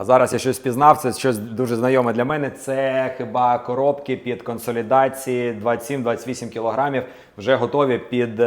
А зараз я щось пізнав, це щось дуже знайоме для мене. Це хіба коробки під консолідації 27-28 кілограмів, вже готові під е,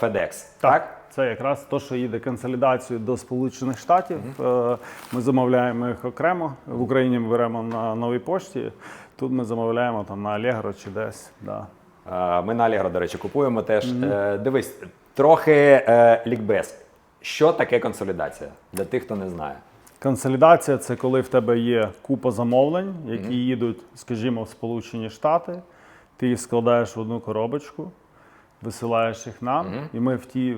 FedEx. Так? Це якраз то, що їде консолідацію до Сполучених Штатів. Е, Ми замовляємо їх окремо. В Україні ми беремо на новій пошті. Тут ми замовляємо там на Allegro чи десь. Да. Е, Ми на Allegro, до речі, купуємо теж. Е, Дивись, трохи лікбез. Що таке консолідація для тих, хто не знає? Консолідація це коли в тебе є купа замовлень, які їдуть, скажімо, в Сполучені Штати. Ти їх складаєш в одну коробочку, висилаєш їх нам, і ми в ті.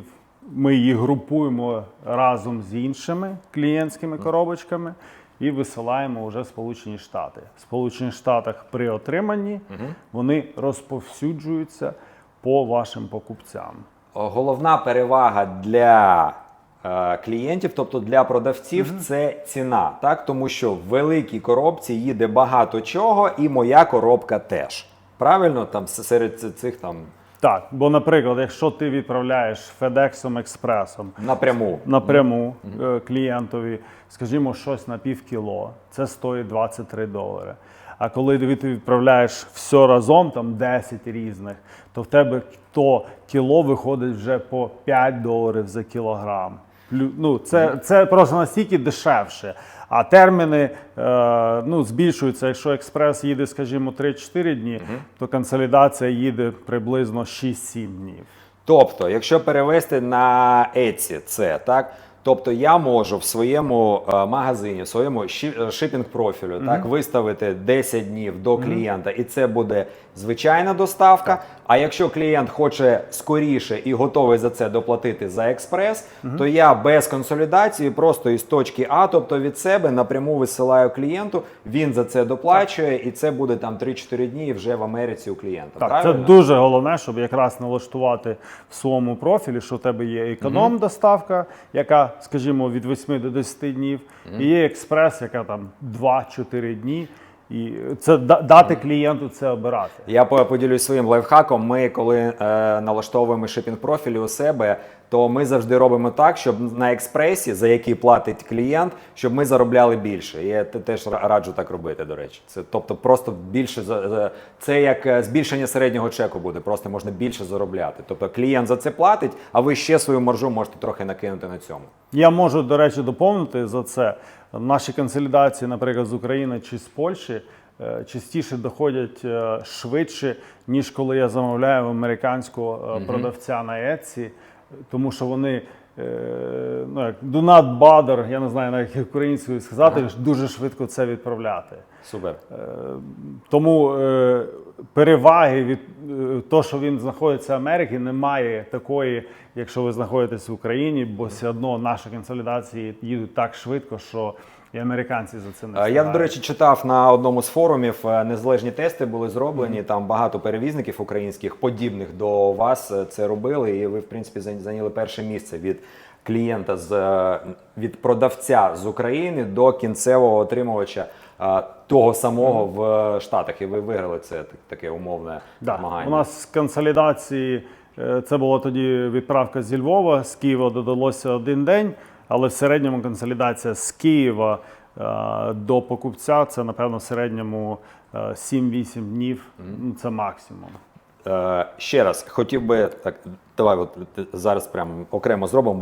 Ми їх групуємо разом з іншими клієнтськими коробочками і висилаємо вже в Сполучені Штати. В Сполучених Штатах при отриманні вони розповсюджуються по вашим покупцям. Головна перевага для клієнтів, тобто для продавців, це ціна, так тому що в великій коробці їде багато чого, і моя коробка теж. Правильно, там серед цих там Так, бо, наприклад, якщо ти відправляєш FedEx експресом напряму. напряму е, клієнтові, скажімо, щось на пів кіло, це стоїть 23 долари. А коли ти відправляєш все разом, там 10 різних, то в тебе то кіло виходить вже по 5 доларів за кілограм. Ну, це, це просто настільки дешевше. А терміни е, ну, збільшуються. Якщо експрес їде, скажімо, 3-4 дні, то консолідація їде приблизно 6-7 днів. Тобто, якщо перевести на Еці це так. Тобто я можу в своєму е, магазині, в своєму е, шипінг профілю так виставити 10 днів до клієнта, і це буде звичайна доставка. А якщо клієнт хоче скоріше і готовий за це доплатити за експрес, то я без консолідації просто із точки А, тобто від себе напряму висилаю клієнту. Він за це доплачує, і це буде там 3-4 дні вже в Америці у клієнта. Так, правильно? це дуже головне, щоб якраз налаштувати в своєму профілі, що в тебе є економ доставка, яка, скажімо, від 8 до 10 днів, і є експрес, яка там 2-4 дні. І це дати клієнту це обирати. Я по- поділюсь своїм лайфхаком. Ми, коли е, налаштовуємо шипінг профілі у себе, то ми завжди робимо так, щоб на експресі, за який платить клієнт, щоб ми заробляли більше. Я те- теж раджу так робити. До речі, це тобто просто більше це як е, збільшення середнього чеку буде. Просто можна більше заробляти. Тобто клієнт за це платить, а ви ще свою маржу можете трохи накинути на цьому. Я можу, до речі, доповнити за це. Наші консолідації, наприклад, з України чи з Польщі, е, частіше доходять е, швидше, ніж коли я замовляю в американського е, продавця на Etsy, тому що вони. е, Ну, як do not bother, я не знаю, навіть як українською сказати, дуже швидко це відправляти. Супер. Тому е, переваги від того, що він знаходиться в Америці, немає такої, якщо ви знаходитесь в Україні, бо все одно наші консолідації їдуть так швидко, що і американці за це не Е, Я, до речі, читав на одному з форумів, е, незалежні тести були зроблені. Там багато перевізників українських, подібних до вас, е, це робили. І ви, в принципі, зайняли перше місце від клієнта з е, від продавця з України до кінцевого отримувача е, того самого в е, Штатах. І ви виграли це так- таке умовне Да. змагання. У нас з консолідації це була тоді відправка зі Львова, з Києва додалося один день, але в середньому консолідація з Києва до покупця це, напевно, в середньому е, 7-8 днів. Ну, Це максимум. Е, ще раз хотів би так, давай от зараз прямо окремо зробимо, бо